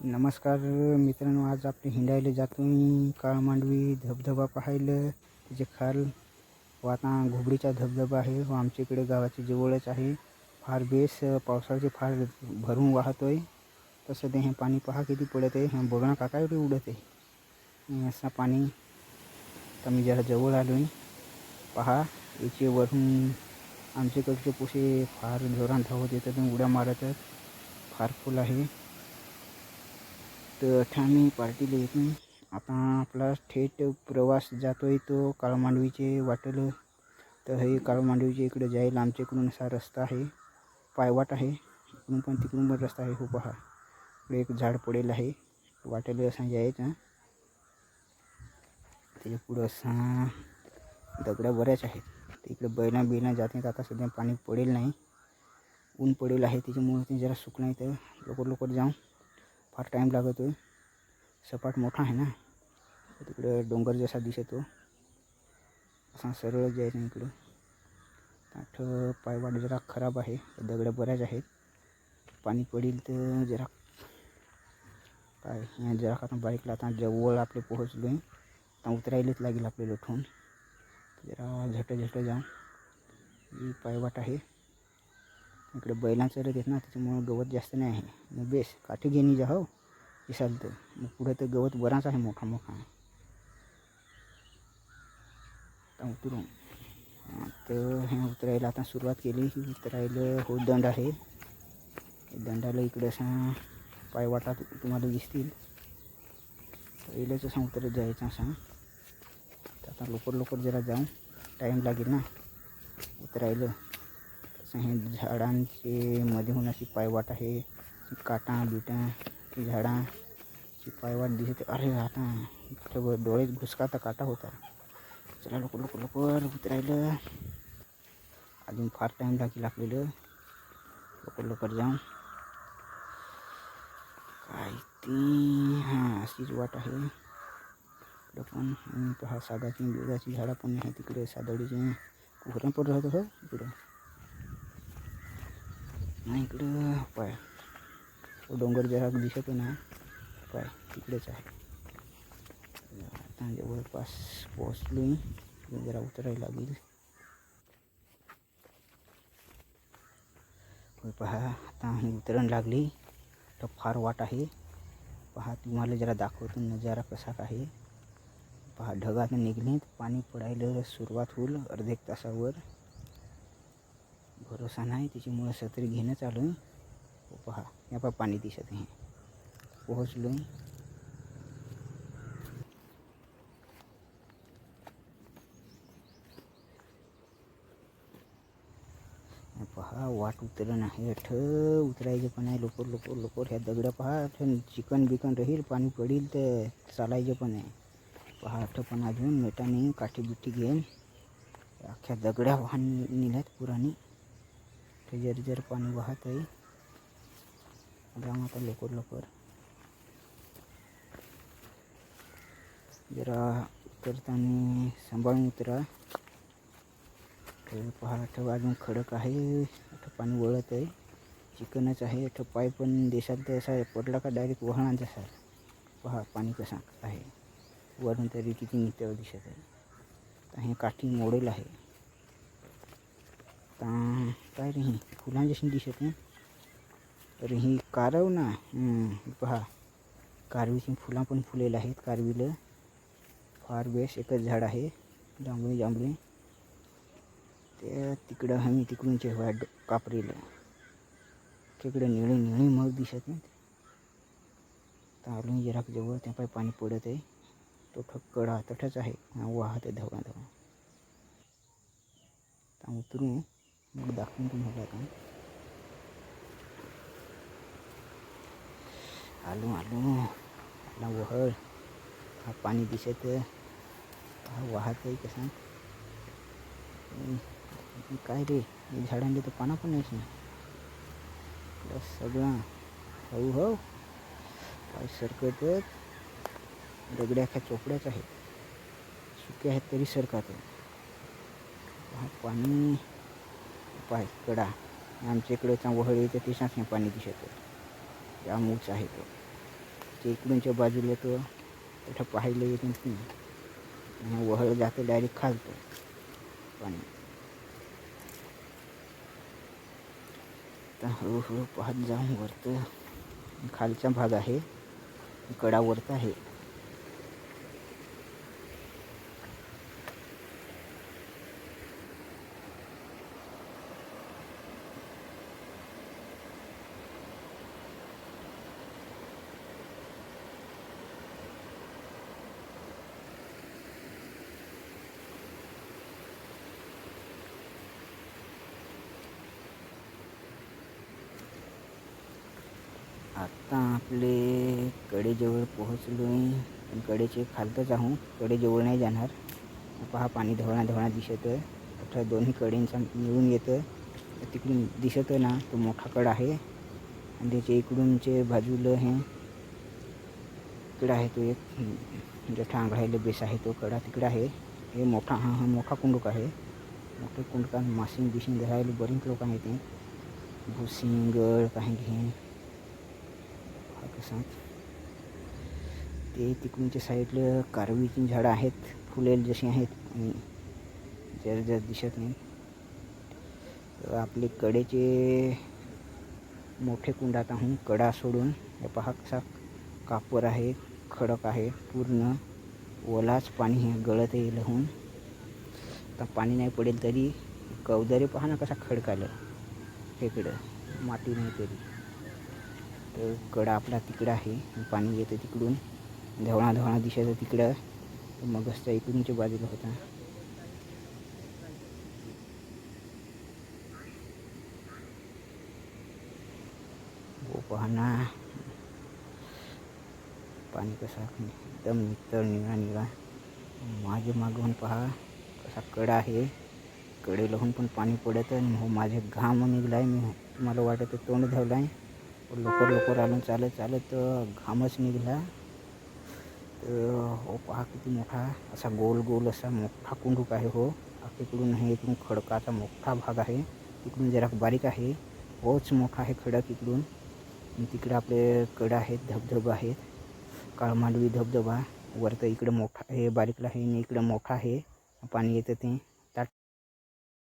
नमस्कार मित्रांनो आज आपण हिंडायला जातो काळ मांडवी धबधबा पाहायला. त्याचे खाल व आता घुबडीचा धबधबा आहे. व आमच्या इकडे गावाच्या जवळच आहे. फार बेस पावसाळ्याचे फार भरून वाहतो आहे तसं ते हे पाणी पहा किती पडत आहे. बघणं काका एवढे उडत आहे. असं पाणी तर मी जरा जवळ आलो आहे पहा याचे वरून आमच्याकडचे पोसे फार जोरात धावत येतात उड्या मारतात. फार फुल आहे. तर आम्ही पार्टीला येतो आता आपला थेट प्रवास जातो आहे तो काळमांडवीचे वाटेल. तर हे काळमांडवीच्या इकडे जायला आमच्याकडून असा रस्ता आहे. पायवाट आहे. इकडून पण तिकडून पण रस्ता आहे. हो पहा. इकडे एक झाड पडेल आहे. वाटेल असा जायचं त्याच्या पुढं असा दगड्या बऱ्याच आहेत. तर इकडे बैला बिला जात नाहीत. आता सध्या पाणी पडेल नाही. ऊन पडेल आहे. त्याच्यामुळे ते जरा सुकलं आहे तर लवकर लवकर जाऊन फार टाईम लागतो आहे सपाट मोठा आहे ना. तिकडं डोंगर जसा दिसतो. असा सरळ जायचं इकडं. ताठ पायवाट जरा खराब आहे. दगडं बऱ्याच आहेत. पाणी पडेल तर जरा काय जरा आता बाईकला आता जवळ आपले पोहोचलो आहे आता उतरायलाच लागेल आपल्याला उठून. जरा झटं झटं जाऊन ही पायवाट आहे. इकडे बैलांचं चरत येत ना त्याच्यामुळं गवत जास्त नाही आहे. मग बेस काठी घेणी जा हो दिसाल तर मग पुढे तर गवत बराच आहे मोठा मोठा. आता उतरून. तर हे उतरायला आता सुरुवात केली. उतरायला हो दंड आहे. दंडाला इकडे असा पायवाटा तुम्हाला दिसतील. पहिलेच असं उतरत जायचं असं. आता लवकर लवकर जरा जाऊन टाईम लागेल ना उतरायला. असं हे झाडांचे अशी पायवाट आहे. काटा, बिटा, ती झाडांची पायवाट दिसते. अरे आता इकडं वर डोळे घुसकाता काटा होता. चला लवकर लोक लवकर उतरायला अजून फार टाईम लागेल आपल्याला लवकर लवकर जाऊन काय ती? हाँ, अशीच वाट आहे. इकडं पण पहा, सागाची दुधाची झाडं पण आहे तिकडे सादडीचे कुकऱ्या पण राहत हो, इकडं. नाही इकडं पाय तो डोंगर जरा दिसत ना पाय तिकडेच आहे आता जवळपास पोचलो जरा उतरायला लागेल पहा आता ही उतरण लागली तर फार वाट आहे पहा तुम्हाला जरा दाखवतो नज़ारा कसा आहे पहा ढगात निघलेत पाणी पडायला सुरुवात होईल अर्धे एक तासावर भरोसा नाही त्याच्यामुळं सत्री घेणं चालू आहे. हो पहा या पहा पाणी दिसत आहे पोहोचलो आहे पहा वाट उतरण आहे अठ उतरायचं पण आहे लवकर लवकर लवकर ह्या दगड्या पहा अठ चिकन बिकन राहील पाणी पडेल तर चालायचं पण आहे पहा अठ पण अजून मेटाने काठी बिठी घेऊन अख्ख्या दगड्या वाहन नेल्यात पुराणी. ते जर जर पाणी वाहत आहे. जाम आता लवकर लवकर जरा उतरताना सांभाळून उतरा. तर पहा इथं अजून खडक आहे. इथं पाणी वळत आहे. चिकनच आहे. इथं पाय पण देशात तर असा पडला का डायरेक्ट वाहणार जसा पहा पाणी कसं आहे. वरून तरी किती नित्यावर दिसत आहे. हे काठी मोडेल आहे. आता काय रे ही? फुलां जशी दिसत नाही तर ही कारव ना. पहा. कारवीची फुलं पण फुलेलं आहेत कारवीला. फार बेस्ट एकच झाड आहे. जांभळी जांभळी. ते तिकडं आम्ही तिकडून जेव्हा कापरेलं. तिकडं निळे निळे मग दिसत नाहीत तर जरा जवळ त्या पाय पाणी पडत आहे. तो ठक्कडा तठच आहे. वाहत आहे धवा धवा तर उतरू. मग दाखवून तुम्हाला आता आलो आलो आला वहळ कसं काय रे झाडांचे तर पाना पण नाही सगळं हळू हळू काय सरकत दगड्या अख्या चोपड्याच आहेत सुक्या आहेत तरी सरकत हा पाणी पाय कडा. आमच्या इकडे वहळ ते तिच्याच पाणी दिसत त्या मूच आहे तो. ते इकडूनच्या बाजूला तो तिथं पाहायला येत नाही आणि वहळ जातं डायरेक्ट खालतो पाणी. तर हळूहळू पाहत जाऊन वरतं खालचा भाग आहे कडा आहे. आता आपले कडेजवळ पोहोचलो आहे पण कडेचे खालतच आहो. कडेजवळ नाही जाणार. पहा पाणी धवळा धवळा दिसत आता दोन्ही कडेंचा मिळून येतं तिकडून दिसत ना तो मोठा कडा आहे. आणि त्याच्या इकडूनचे बाजूला हे इकडं आहे तो एक. जठा आंघळायला बेस आहे तो कडा. तिकडं आहे. हे मोठा हा हा मोठा कुंडूक आहे. मोठे कुंडकात मासिंग बिशिंग धरायला बरीच लोक आहेत. ते भुसिंग गळ काही घेऊन हा ते तिकडूनच्या साईडला कारवीची झाडं आहेत फुलेल जशी आहेत आणि जर जर दिसत नाही. तर आपले कडेचे मोठे कुंडात आहोत कडा सोडून हे पहा कसा कापर आहे खडक आहे पूर्ण ओलाच पाणी हे गळत येईल होऊन. आता पाणी नाही पडेल तरी कवदरे पहा ना कसा खडकालं इकडं माती नाही तरी. तर कडा आपला तिकडं आहे. पाणी येतं तिकडून. धवळा धवळा दिसायचं तिकडं मग असता इकडूनच्या बाजूला होता. हो पाणी कसा एकदम नितळ निळा निळा. माझे मागून पहा. कसा कडा आहे. कडे लावून पण पाणी पडत आणि हो माझे घाम निघला आहे मी मला वाटत तोंड धावलं आहे लवकर लवकर आणून चालत चालत घामच निघाला. तर हो पहा किती मोठा असा गोल गोल असा मोठा कुंडूक आहे हो. तिकडून हे इकडून खडकाचा मोठा भाग आहे. तिकडून जरा बारीक आहे. होच मोठा आहे खडक इकडून. तिकडे आपले कडं आहेत धबधबा आहेत. काळमांडवी धबधबा. वरतं इकडं मोठा हे बारीकला आहे आणि इकडं मोठा आहे. पाणी येतं ते.